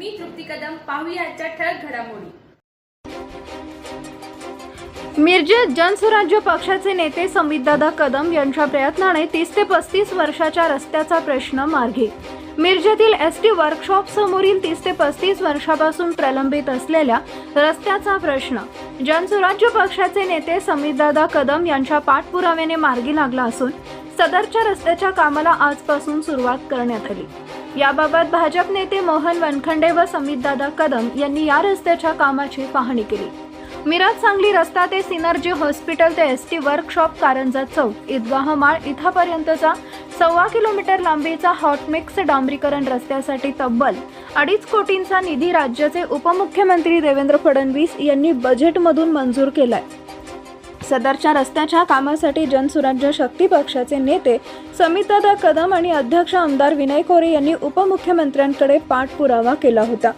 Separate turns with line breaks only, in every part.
मी तृप्ती कदम पाहूया आजच्या ठळक घडामोडी.
मिरजेत जनसुराज्य पक्षाचे नेते संबितदादा कदम यांच्या प्रयत्नाने तीस ते पस्तीस वर्षाच्या रस्त्याचा प्रश्न मार्गी. मिरजेतील एस टी वर्कशॉप समोरील तीस ते पस्तीस वर्षापासून प्रलंबित असलेल्या रस्त्याचा प्रश्न. जनसुराज्य पक्षाचे नेते संबितदादा कदम यांच्या पाठपुराव्याने मार्गी लागला असून सदरच्या रस्त्याच्या कामाला आजपासून सुरुवात करण्यात आली. याबाबत भाजप नेते मोहन वनखंडे व समितदादा कदम यांनी या रस्त्याच्या कामाची पाहणी केली. मिरज सांगली रस्ता ते सिनर्जी हॉस्पिटल ते एस टी वर्कशॉप कारंजा चौक ईदगाह माळ इथंपर्यंतचा सव्वा किलोमीटर लांबीचा हॉटमिक्स डांबरीकरण रस्त्यासाठी तब्बल अडीच कोटींचा निधी राज्याचे उपमुख्यमंत्री देवेंद्र फडणवीस यांनी बजेटमधून मंजूर केलाय. सदरच्या रस्त्याच्या कामासाठी जनसुराज्य शक्ती पक्षाचे नेते समितदादा कदम आणि अध्यक्ष आमदार विनय कोरे यांनी उपमुख्यमंत्र्यांकडे पाठपुरावा केला होता.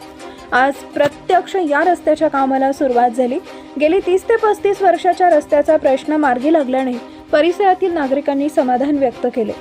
आज प्रत्यक्ष या रस्त्याच्या कामाला सुरुवात झाली. गेली तीस ते पस्तीस वर्षाच्या रस्त्याचा प्रश्न मार्गी लागल्याने परिसरातील नागरिकांनी समाधान व्यक्त केले.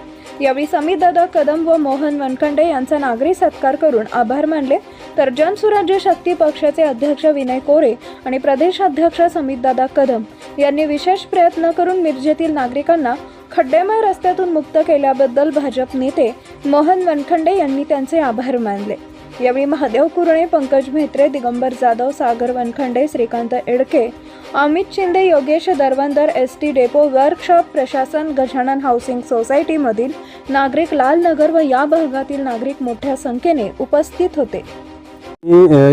यावेळी समितदादा कदम व मोहन वनखंडे यांचा नागरी सत्कार करून आभार मानले. तर जनसुराज्य शक्ती पक्षाचे अध्यक्ष विनय कोरे आणि प्रदेशाध्यक्ष समितदादा कदम यांनी विशेष प्रयत्न करून मिरजेतील नागरिकांना खड्डेमय रस्त्यातून मुक्त केल्याबद्दल भाजप नेते मोहन वनखंडे यांनी त्यांचे आभार मानले. यावेळी Mahadev Kurane Pankaj Mhetre Digambar Jadhav Sagar Vankhande Shrikant Edke Amit Shinde Yogesh Darvandar S T depot workshop प्रशासन गजानन हाऊसिंग सोसायटीमधील नागरिक लालनगर व या भागातील नागरिक मोठ्या संख्येने उपस्थित होते.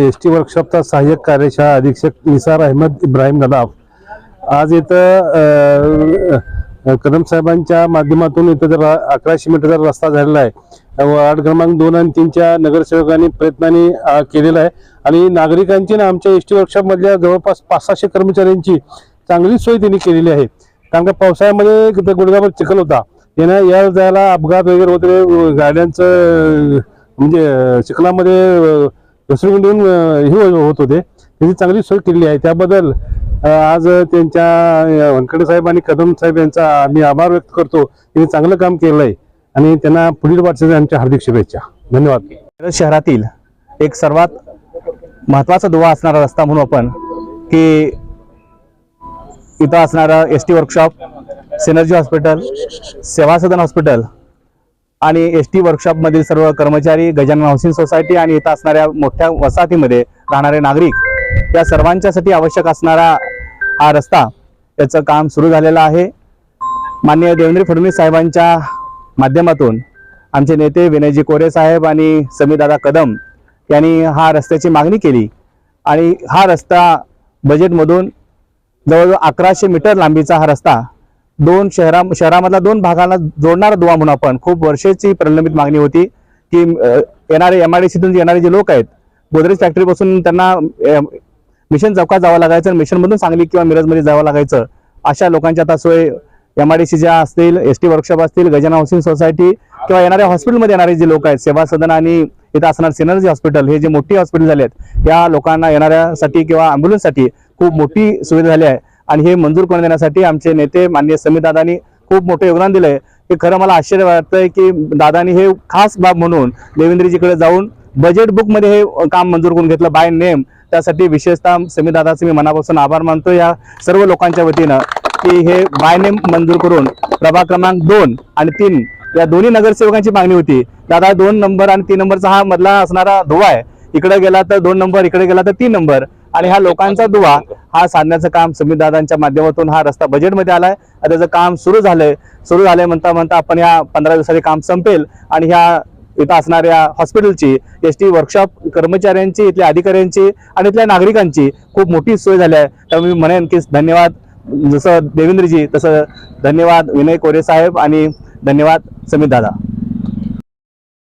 एस टी वर्कशॉपचा सहाय्यक कार्यशाळा अधीक्षक निसार अहमद इब्राहिम गदाफ आज इथं कदम साहेबांच्या माध्यमातून इथं जर अकराशे मीटरचा रस्ता झालेला आहे. वार्ड क्रमांक दोन आणि तीनच्या नगरसेवकांनी प्रयत्नाने केलेला आहे. आणि नागरिकांची ना आमच्या एस टी वर्कशॉपमधल्या जवळपास पाच सहाशे कर्मचाऱ्यांची चांगली सोय त्यांनी केलेली आहे. कारण का पावसाळ्यामध्ये इथं गुडगावर चिखल होता. त्यांना या जायला अपघात वगैरे होते गाड्यांचं म्हणजे चिखलामध्ये अ, घसरून हे होत होते. त्याची चांगली सोय केलेली आहे. त्याबद्दल आज त्यांच्या अ, वनखडे साहेब आणि कदम साहेब यांचा आम्ही आभार व्यक्त करतो. त्यांनी चांगलं काम केलं आहे आणि त्यांना पुढील वाटचाली आमच्या हार्दिक शुभेच्छा. धन्यवाद.
मिरज शहरातील एक सर्वात महत्त्वाचा दुवा असणारा रस्ता म्हणू आपण की इथं असणारा S T workshop synergy hospital Seva Sadan hospital आणि एस टी वर्कशॉपमधील सर्व कर्मचारी गजानन हाऊसिंग सोसायटी आणि इथं असणाऱ्या मोठ्या वसाहतीमध्ये राहणारे नागरिक या सर्वांच्यासाठी आवश्यक असणारा हा रस्ता त्याचं काम सुरू झालेलं आहे. माननीय देवेंद्र फडणवीस साहेबांच्या माध्यमातून आमचे नेते विनयजी कोरे साहेब आणि समीदादा कदम यांनी हा रस्त्याची मागणी केली आणि हा रस्ता बजेटमधून जवळजवळ अकराशे मीटर लांबीचा हा रस्ता दोन शहरा शहरामधला दोन भागांना जोडणारा दुवा म्हणून आपण खूप वर्षाची प्रलंबित मागणी होती की येणारे एम आय डी सीतून येणारे जे लोक आहेत गोदरेज फॅक्टरीपासून त्यांना मिशन चौकात जावं लागायचं आणि मिशनमधून सांगली किंवा मिरजमध्ये जावं लागायचं. अशा लोकांची आता सोय एम आय डी सी ज्या असतील एस टी वर्कशॉप असतील गजानन हाऊसिंग सोसायटी किंवा येणाऱ्या हॉस्पिटलमध्ये येणारे जे लोक आहेत सेवा सदन आणि इथं असणार सिनर्जी हॉस्पिटल हे जे मोठी हॉस्पिटल झाले आहेत या लोकांना येणाऱ्यासाठी किंवा ॲम्ब्युलन्ससाठी खूप मोठी सुविधा झाली आहे. आणि हे मंजूर करून देण्यासाठी आमचे नेते माननीय समीर दादांनी खूप मोठं योगदान दिलं आहे हे खरं मला आश्चर्य वाटतंय की दादांनी हे खास बाब म्हणून देवेंद्रजीकडे जाऊन बजेट बुकमध्ये हे काम मंजूर करून घेतलं बाय नेम त्यासाठी विशेषतः समीर दादाचे मी मनापासून आभार मानतो या सर्व लोकांच्या वतीनं की हे बाय नेम मंजूर करून प्रभाग क्रमांक दोन आणि तीन या दोन्ही नगरसेवकांची मागणी होती. दादा दोन नंबर आणि तीन नंबरचा हा मधला असणारा दुवा आहे. इकडे गेला तर दोन नंबर इकडे गेला तर तीन नंबर. आणि हा लोकांचा दुवा हा साधण्याचं काम समीर दादांच्या माध्यमातून हा रस्ता बजेटमध्ये आलाय. त्याचं काम सुरू झालंय. सुरू झालंय म्हणता म्हणता आपण या पंधरा दिवसाचे काम संपेल. आणि ह्या इथं असणाऱ्या हॉस्पिटलची एस टी वर्कशॉप कर्मचाऱ्यांची इथल्या अधिकाऱ्यांची आणि इथल्या नागरिकांची खूप मोठी सोय झाली आहे. त्यामुळे मी म्हणेन की धन्यवाद. जसं देवेंद्रजी तसं धन्यवाद विनय कोरे साहेब आणि धन्यवाद समित दादा.